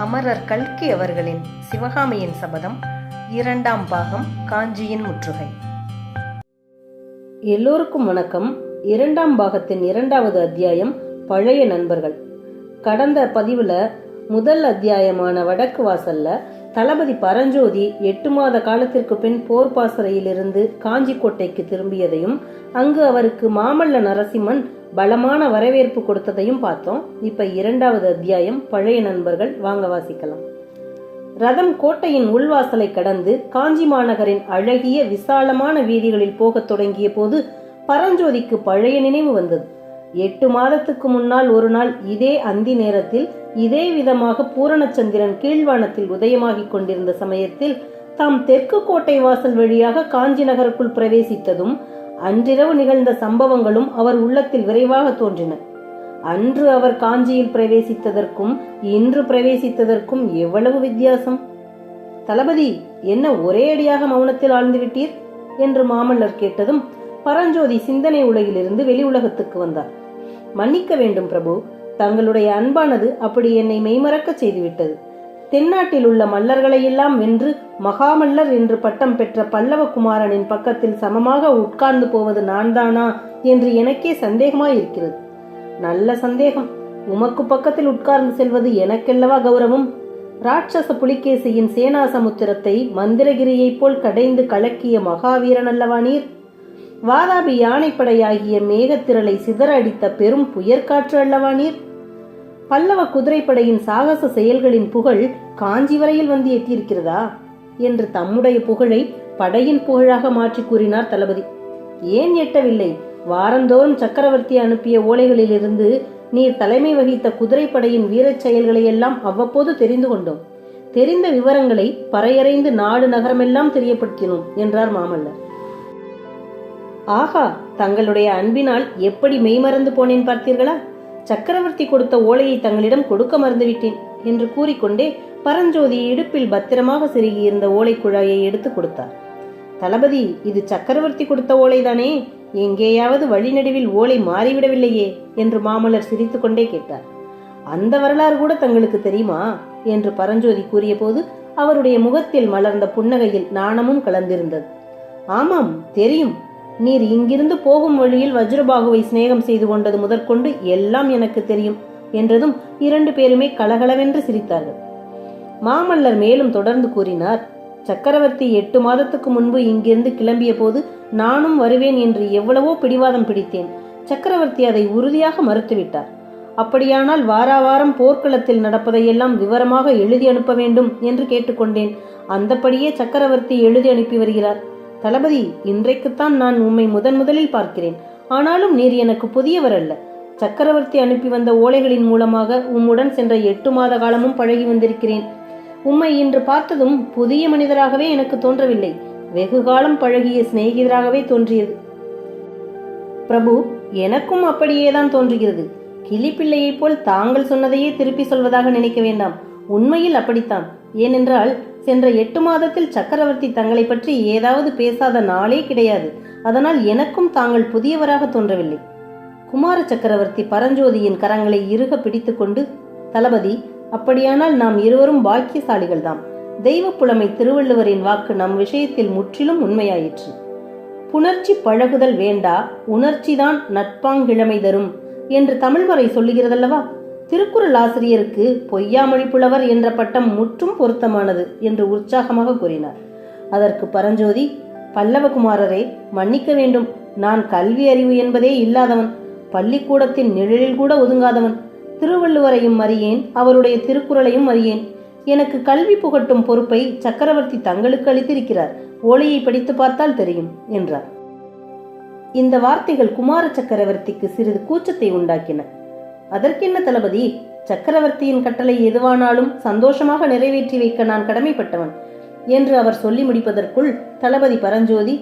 அமரர் கல்கி அவர்களின் சிவகாமியின் சபதம் இரண்டாம் பாகம் காஞ்சியின் முற்றுகை. எல்லோருக்கும் வணக்கம். இரண்டாம் பாகத்தின் இரண்டாவது அத்தியாயம் பழைய நண்பர்கள். கடந்த பதிவுல முதல் அத்தியாயமான வடக்கு வாசல்ல தளபதி பரஞ்சோதி எட்டு மாத காலத்திற்கு பின் போர் பாசறையிலிருந்து காஞ்சிக்கோட்டைக்கு திரும்பியதையும் அங்கு அவருக்கு மாமல்ல நரசிம்மன் பலமான வரவேற்பு கொடுத்ததையும் பார்த்தோம். இப்ப இரண்டாவது அத்தியாயம் பழைய நண்பர்கள் வாங்க வாசிக்கலாம். ரதம் கோட்டையின் உள்வாசலை கடந்து காஞ்சி மாநகரின் அழகிய விசாலமான வீதிகளில் போகத் தொடங்கிய போது பரஞ்சோதிக்கு பழைய நினைவு வந்தது. எட்டு மாதத்துக்கு முன்னால் ஒரு நாள் இதே அந்தி நேரத்தில் இதே விதமாக பூரணச்சந்திரன் கீழ்வானத்தில் உதயமாகிக் கொண்டிருந்த சமயத்தில் தாம் தெற்கு கோட்டை வாசல் வழியாக காஞ்சி நகருக்குள் பிரவேசித்ததும் அன்றிரவு நிகழ்ந்த சம்பவங்களும் அவர் உள்ளத்தில் விரைவாக தோன்றின. அன்று அவர் காஞ்சியில் பிரவேசித்ததற்கும் இன்று பிரவேசித்ததற்கும் எவ்வளவு வித்தியாசம்? தளபதி என்ன ஒரே அடியாக மௌனத்தில் ஆழ்ந்துவிட்டீர் என்று மாமல்லர் கேட்டதும் பரஞ்சோதி சிந்தனை உலகிலிருந்து வெளி உலகத்துக்கு வந்தார். மன்னிக்க வேண்டும் பிரபு. தங்களுடைய அன்பானது அப்படி என்னை மெய்மறக்க செய்துவிட்டது. தென்னாட்டில் உள்ள மல்லர்களையெல்லாம் வென்று மகாமல்லர் என்று பட்டம் பெற்ற பல்லவ குமாரனின் பக்கத்தில் சமமாக உட்கார்ந்து போவது நான்தானா என்று எனக்கே சந்தேகமாயிருக்கிறது. நல்ல சந்தேகம். உமக்கு பக்கத்தில் உட்கார்ந்து செல்வது எனக்கெல்லவா கௌரவம்? ராட்சச புலிகேசியின் சேனா சமுத்திரத்தை மந்திரகிரியைப் போல் கடைந்து கலக்கிய மகாவீரன் அல்லவா நீர்? வாதாபி யானைப்படையாகிய மேகத்திரளை சிதற அடித்த பெரும் புயற்காற்று அல்லவா நீர்? பல்லவ குதிரைப்படையின் சாகச செயல்களின் புகழ் காஞ்சி வரையில் வந்து எட்டியிருக்கிறதா? என்று தம்முடைய புகழை படையின் புகழாக மாற்றி கூறினார் தளபதி. ஏன் எட்டவில்லை? வாரந்தோறும் சக்கரவர்த்தி அனுப்பிய ஓலைகளிலிருந்து நீர் தலைமை வகித்த குதிரைப்படையின் வீரச் செயல்களை எல்லாம் அவ்வப்போது தெரிந்து கொண்டோம். தெரிந்த விவரங்களை பறையறைந்து நாடு நகரமெல்லாம் தெரியப்படுத்தினோம் என்றார் மாமல்லர். ஆகா தங்களுடைய அன்பினால் எப்படி மெய்மறந்து போனேன் பார்த்தீர்களா? சக்கரவர்த்தி கொடுத்த ஓலையை தங்களிடம் கொடுக்க மறந்துவிட்டேன் என்று கூறிக்கொண்டே பரஞ்சோதி இடுப்பில் பத்திரமாக செருகியிருந்த ஓலை குழாயை எடுத்து கொடுத்தார். தளபதி இது சக்கரவர்த்தி கொடுத்த ஓலைதானே? எங்கேயாவது வழிநடுவில் ஓலை மாறிவிடவில்லையே என்று மாமல்லர் சிரித்துக்கொண்டே கேட்டார். அந்த வரலாறு கூட தங்களுக்கு தெரியுமா? என்று பரஞ்சோதி கூறியபோது அவருடைய முகத்தில் மலர்ந்த புன்னகையில் நாணமும் கலந்திருந்தது. ஆமாம் தெரியும். நீர் இங்கிருந்து போகும் வழியில் வஜ்ரபாகுவை சிநேகம் செய்து கொண்டது முதற்கொண்டு எல்லாம் எனக்கு தெரியும் என்றதும் இரண்டு பேருமே கலகலவென்று சிரித்தார்கள். மாமல்லர் மேலும் தொடர்ந்து கூறினார் சக்கரவர்த்தி எட்டு மாதத்துக்கு முன்பு இங்கிருந்து கிளம்பிய போது நானும் வருவேன் என்று எவ்வளவோ பிடிவாதம் பிடித்தேன். சக்கரவர்த்தி அதை உறுதியாக மறுத்துவிட்டார். அப்படியானால் வாராவாரம் போர்க்களத்தில் நடப்பதையெல்லாம் விவரமாக எழுதி அனுப்ப வேண்டும் என்று கேட்டுக்கொண்டேன். அந்தப்படியே சக்கரவர்த்தி எழுதி அனுப்பி வருகிறார். தளபதி இன்றைக்குத்தான் நான் உம்மை முதன் முதலில் பார்க்கிறேன். ஆனாலும் நீர் எனக்கு புதியவர் அல்ல. சக்கரவர்த்தி அனுப்பி வந்த ஓலைகளின் மூலமாக உம்முடன் சென்ற எட்டு மாத காலமும் பழகி வந்திருக்கிறேன். உம்மை இன்று பார்த்ததும் புதிய மனிதராகவே எனக்கு தோன்றவில்லை. வெகு காலம் பழகிய சிநேகிதராகவே தோன்றியது. பிரபு எனக்கும் அப்படியேதான் தோன்றுகிறது. கிளிப்பிள்ளையைப் போல் தாங்கள் சொன்னதையே திருப்பி சொல்வதாக நினைக்க வேண்டாம். உண்மையில் அப்படித்தான். ஏனென்றால் சென்ற எட்டு மாதத்தில் சக்கரவர்த்தி தங்களை பற்றி ஏதாவது பேசாத நாளே கிடையாது. அதனால் எனக்கும் தாங்கள் புதியவராக தோன்றவில்லை. குமார சக்கரவர்த்தி பரஞ்சோதியின் கரங்களை இறுக பிடித்துக்கொண்டு தளபதி அப்படியானால் நாம் இருவரும் பாக்கியசாலிகள்தாம். தெய்வ புலமை திருவள்ளுவரின் வாக்கு நம் விஷயத்தில் முற்றிலும் உண்மையாயிற்று. புணர்ச்சி பழகுதல் வேண்டா உணர்ச்சிதான் நட்பாங்கிழமை தரும் என்று தமிழ்மறை சொல்லுகிறதல்லவா? திருக்குறள் ஆசிரியருக்கு பொய்யாமொழி புலவர் என்ற பட்டம் முற்றும் பொருத்தமானது என்று உற்சாகமாக கூறினார். அதற்கு பரஞ்சோதி பல்லவகுமாரரே மன்னிக்க வேண்டும். நான் கல்வி அறிவு என்பதே இல்லாதவன். பள்ளிக்கூடத்தின் நிழலில் கூட ஒதுங்காதவன். திருவள்ளுவரையும் அறியேன் அவருடைய திருக்குறளையும் அறியேன். எனக்கு கல்வி புகட்டும் பொறுப்பை சக்கரவர்த்தி தங்களுக்கு அளித்திருக்கிறார். ஓலையை படித்து பார்த்தால் தெரியும் என்றார். இந்த வார்த்தைகள் குமார சக்கரவர்த்திக்கு சிறிது கூச்சத்தை உண்டாக்கின. அதற்கென்ன தளபதி? சக்கரவர்த்தியின் கட்டளை எதுவானாலும் சந்தோஷமாக நிறைவேற்றி வைக்க நான் கடமைப்பட்டவன் என்று அவர் சொல்லி முடிப்பதற்குள் தளபதி பரஞ்சோதி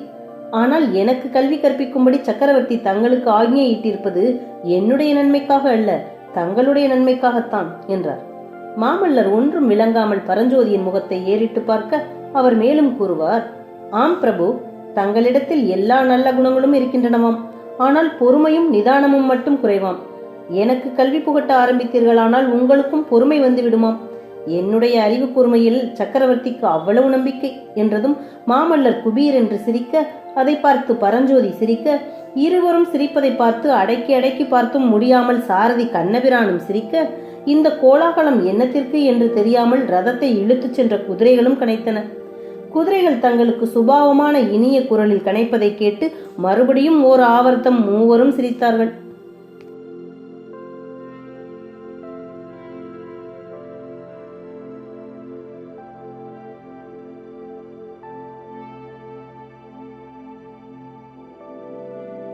ஆனால் எனக்கு கல்வி கற்பிக்கும்படி சக்கரவர்த்தி தங்களுக்கு ஆக்ஞையிட்டிருப்பது என்னுடைய நன்மைக்காக அல்ல தங்களுடைய நன்மைக்காகத்தான் என்றார். மாமல்லர் ஒன்றும் விளங்காமல் பரஞ்சோதியின் முகத்தை ஏறிட்டு பார்க்க அவர் மேலும் கூறுவார் ஆம் பிரபு தங்களிடத்தில் எல்லா நல்ல குணங்களும் இருக்கின்றனவாம் ஆனால் பொறுமையும் நிதானமும் மட்டும் குறைவாம். எனக்கு கல்வி புகட்ட ஆரம்பித்தீர்களானால் உங்களுக்கும் பொறுமை வந்து விடுமாம் என்னுடைய அறிவு கூர்மையில் சக்கரவர்த்திக்கு அவ்வளவு நம்பிக்கை என்றதும் மாமல்லர் குபீர் என்று சிரிக்க அதை பார்த்து பரஞ்சோதி சிரிக்க இருவரும் சிரிப்பதை பார்த்து அடக்கி அடக்கி பார்த்தும் முடியாமல் சாரதி கண்ணபிரானும் சிரிக்க இந்த கோலாகலம் என்னத்திற்கு என்று தெரியாமல் ரதத்தை இழுத்துச் சென்ற குதிரைகளும் கனைத்தன. குதிரைகள் தங்களுக்கு சுபாவமான இனிய குரலில் கனைப்பதை கேட்டு மறுபடியும் ஓர் ஆவர்த்தம் மூவரும் சிரித்தார்கள்.